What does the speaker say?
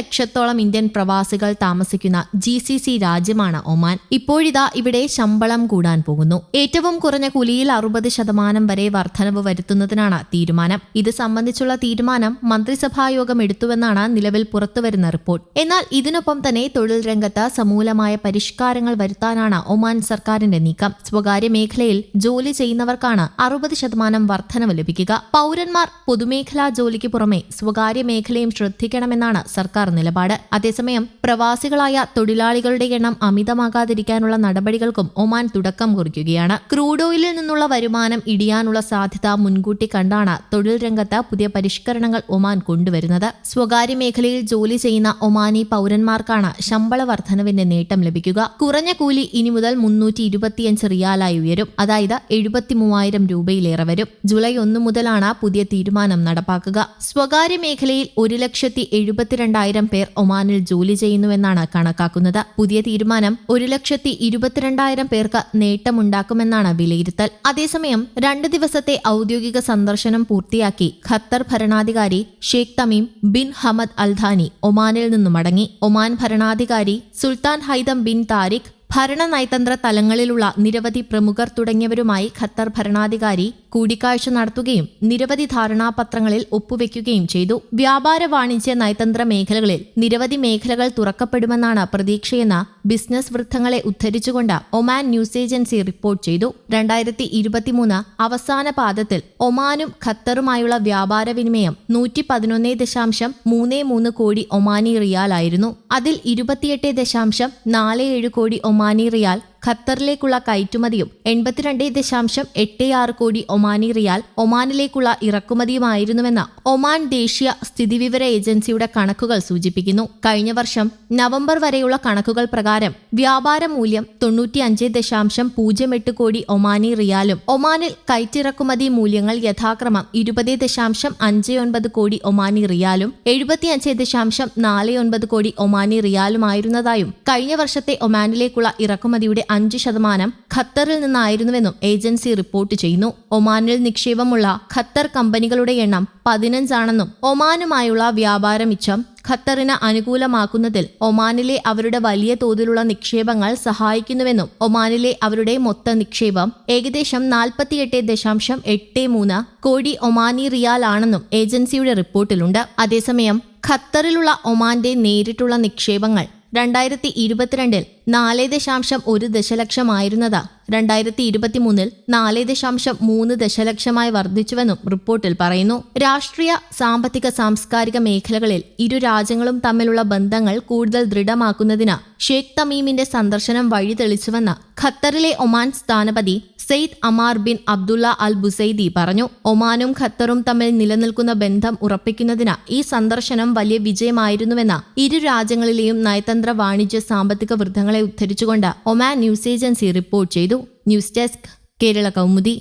ലക്ഷത്തോളം ഇന്ത്യൻ പ്രവാസികൾ താമസിക്കുന്ന ജി സി സി രാജ്യമാണ് ഒമാൻ. ഇപ്പോഴിതാ ഇവിടെ ശമ്പളം കൂടാൻ പോകുന്നു. ഏറ്റവും കുറഞ്ഞ കുലിയിൽ അറുപത് ശതമാനം വരെ വർധനവ് വരുത്തുന്നതിനാണ് തീരുമാനം. ഇത് സംബന്ധിച്ചുള്ള തീരുമാനം മന്ത്രിസഭായോഗം എടുത്തുവെന്നാണ് നിലവിൽ പുറത്തുവരുന്ന റിപ്പോർട്ട്. എന്നാൽ ഇതിനൊപ്പം തന്നെ തൊഴിൽ രംഗത്ത് സമൂലമായ പരിഷ്കാരങ്ങൾ വരുത്താനാണ് ഒമാൻ സർക്കാരിന്റെ നീക്കം. സ്വകാര്യ മേഖലയിൽ ജോലി ചെയ്യുന്നവർക്കാണ് അറുപത് ശതമാനം വർധനവ് ലഭിക്കുക. പൗരന്മാർ പൊതുമേഖലാ ജോലിക്ക് പുറമെ സ്വകാര്യ മേഖലയും ശ്രദ്ധിക്കണമെന്നാണ് സർക്കാർ നിലപാട് അതേസമയം പ്രവാസികളായ തൊഴിലാളികളുടെ എണ്ണം അമിതമാകാതിരിക്കാനുള്ള നടപടികൾക്കും ഒമാൻ തുടക്കം കുറിക്കുകയാണ്. ക്രൂഡ് ഓയിലിൽ നിന്നുള്ള വരുമാനം ഇടിയാനുള്ള സാധ്യത മുൻകൂട്ടി കണ്ടാണ് തൊഴിൽ രംഗത്ത് പുതിയ പരിഷ്കരണങ്ങൾ ഒമാൻ കൊണ്ടുവരുന്നത്. സ്വകാര്യ മേഖലയിൽ ജോലി ചെയ്യുന്ന ഒമാനി പൗരന്മാർക്കാണ് ശമ്പള വർധനവിന്റെ നേട്ടം ലഭിക്കുക. കുറഞ്ഞ കൂലി ഇനി മുതൽ മുന്നൂറ്റി ഇരുപത്തിയഞ്ച് റിയാലായി ഉയരും. അതായത് എഴുപത്തി മൂവായിരം രൂപയിലേറെ വരും. ജൂലൈ ഒന്ന് മുതലാണ് പുതിയ തീരുമാനം നടപ്പാക്കുക. സ്വകാര്യ മേഖലയിൽ ഒരു ലക്ഷത്തി എഴുപത്തിരണ്ടായിരം പേർ ഒമാനിൽ ജോലി ചെയ്യുന്നുവെന്നാണ് കണക്കാക്കുന്നത്. പുതിയ തീരുമാനം ഒരു ലക്ഷത്തി ഇരുപത്തിരണ്ടായിരം പേർക്ക് നേട്ടമുണ്ടാക്കുമെന്നാണ് വിലയിരുത്തൽ. അതേസമയം രണ്ട് ദിവസത്തെ ഔദ്യോഗിക സന്ദർശനം പൂർത്തിയാക്കി ഖത്തർ ഭരണാധികാരി Sheikh Tamim bin Hamad Al Thani ഒമാനിൽ നിന്നും മടങ്ങി. ഒമാൻ ഭരണാധികാരി സുൽത്താൻ ഹൈദം ബിൻ താരിഖ് ഭരണ നയതന്ത്ര തലങ്ങളിലുള്ള നിരവധി പ്രമുഖർ തുടങ്ങിയവരുമായി ഖത്തർ ഭരണാധികാരി കൂടിക്കാഴ്ച നടത്തുകയും നിരവധി ധാരണാപത്രങ്ങളിൽ ഒപ്പുവെക്കുകയും ചെയ്തു. വ്യാപാര വാണിജ്യ നയതന്ത്ര മേഖലകളിൽ നിരവധി മേഖലകൾ തുറക്കപ്പെടുമെന്നാണ് പ്രതീക്ഷയെന്ന ബിസിനസ് വൃത്തങ്ങളെ ഉദ്ധരിച്ചുകൊണ്ട് ഒമാൻ ന്യൂസ് ഏജൻസി റിപ്പോർട്ട് ചെയ്തു. രണ്ടായിരത്തി ഇരുപത്തിമൂന്ന് അവസാന പാദത്തിൽ ഒമാനും ഖത്തറുമായുള്ള വ്യാപാര വിനിമയം നൂറ്റി പതിനൊന്ന് ദശാംശം മൂന്ന് മൂന്ന് കോടി ഒമാനി റിയാലായിരുന്നു. അതിൽ ഇരുപത്തിയെട്ട് ദശാംശം നാല് ഏഴ് കോടി ഒമാനി റിയാൽ ഖത്തറിലേക്കുള്ള കയറ്റുമതിയും എൺപത്തിരണ്ട് ദശാംശം എട്ട് ആറ് കോടി ഒമാനി റിയാൽ ഒമാനിലേക്കുള്ള ഇറക്കുമതിയുമായിരുന്നുവെന്ന് ഒമാൻ ദേശീയ സ്ഥിതിവിവര ഏജൻസിയുടെ കണക്കുകൾ സൂചിപ്പിക്കുന്നു. കഴിഞ്ഞ വർഷം നവംബർ വരെയുള്ള കണക്കുകൾ പ്രകാരം വ്യാപാര മൂല്യം തൊണ്ണൂറ്റിയഞ്ച് ദശാംശം പൂജ്യം എട്ട് കോടി ഒമാനി റിയാലും ഒമാനിൽ കയറ്റിറക്കുമതി മൂല്യങ്ങൾ യഥാക്രമം ഇരുപത് ദശാംശം അഞ്ച് ഒൻപത് കോടി ഒമാനി റിയാലും എഴുപത്തിയഞ്ച് ദശാംശം നാല് ഒൻപത് കോടി ഒമാനി റിയാലുമായിരുന്നതായും കഴിഞ്ഞ വർഷത്തെ ഒമാനിലേക്കുള്ള ഇറക്കുമതിയുടെ അഞ്ച് ശതമാനം ഖത്തറിൽ നിന്നായിരുന്നുവെന്നും ഏജൻസി റിപ്പോർട്ട് ചെയ്യുന്നു. ഒമാനിൽ നിക്ഷേപമുള്ള ഖത്തർ കമ്പനികളുടെ എണ്ണം പതിനഞ്ചാണെന്നും ഒമാനുമായുള്ള വ്യാപാര മിച്ചം ഖത്തറിന് അനുകൂലമാക്കുന്നതിൽ ഒമാനിലെ അവരുടെ വലിയ തോതിലുള്ള നിക്ഷേപങ്ങൾ സഹായിക്കുന്നുവെന്നും ഒമാനിലെ അവരുടെ മൊത്ത നിക്ഷേപം ഏകദേശം നാൽപ്പത്തിയെട്ട് ദശാംശം എട്ട് മൂന്ന് കോടി ഒമാനി റിയാൽ ആണെന്നും ഏജൻസിയുടെ റിപ്പോർട്ടിലുണ്ട്. അതേസമയം ഖത്തറിലുള്ള ഒമാന്റെ നേരിട്ടുള്ള നിക്ഷേപങ്ങൾ രണ്ടായിരത്തി ഇരുപത്തിരണ്ടിൽ നാല് ദശാംശം ഒരു ദശലക്ഷമായിരുന്നതാ. രണ്ടായിരത്തി ഇരുപത്തിമൂന്നിൽ നാല് ദശാംശം മൂന്ന് ദശലക്ഷമായി വർദ്ധിച്ചുവെന്നും റിപ്പോർട്ടിൽ പറയുന്നു. രാഷ്ട്രീയ സാമ്പത്തിക സാംസ്കാരിക മേഖലകളിൽ ഇരു രാജ്യങ്ങളും തമ്മിലുള്ള ബന്ധങ്ങൾ കൂടുതൽ ദൃഢമാക്കുന്നതിന് ഷെയ്ഖ് തമീമിന്റെ സന്ദർശനം വഴി തെളിച്ചുവെന്ന് ഖത്തറിലെ ഒമാൻ സ്ഥാനപതി Sayed Amar bin Abdullah Al Busaidi പറഞ്ഞു. ഒമാനും ഖത്തറും തമ്മിൽ നിലനിൽക്കുന്ന ബന്ധം ഉറപ്പിക്കുന്നതിന് ഈ സന്ദർശനം വലിയ വിജയമായിരുന്നുവെന്ന് ഇരു രാജ്യങ്ങളിലെയും നയതന്ത്ര വാണിജ്യ സാമ്പത്തിക വൃദ്ധങ്ങളെ ഉദ്ധരിച്ചുകൊണ്ട് ഒമാൻ ന്യൂസ് ഏജൻസി റിപ്പോർട്ട് ചെയ്തു. News desk Kerala Kaumudi.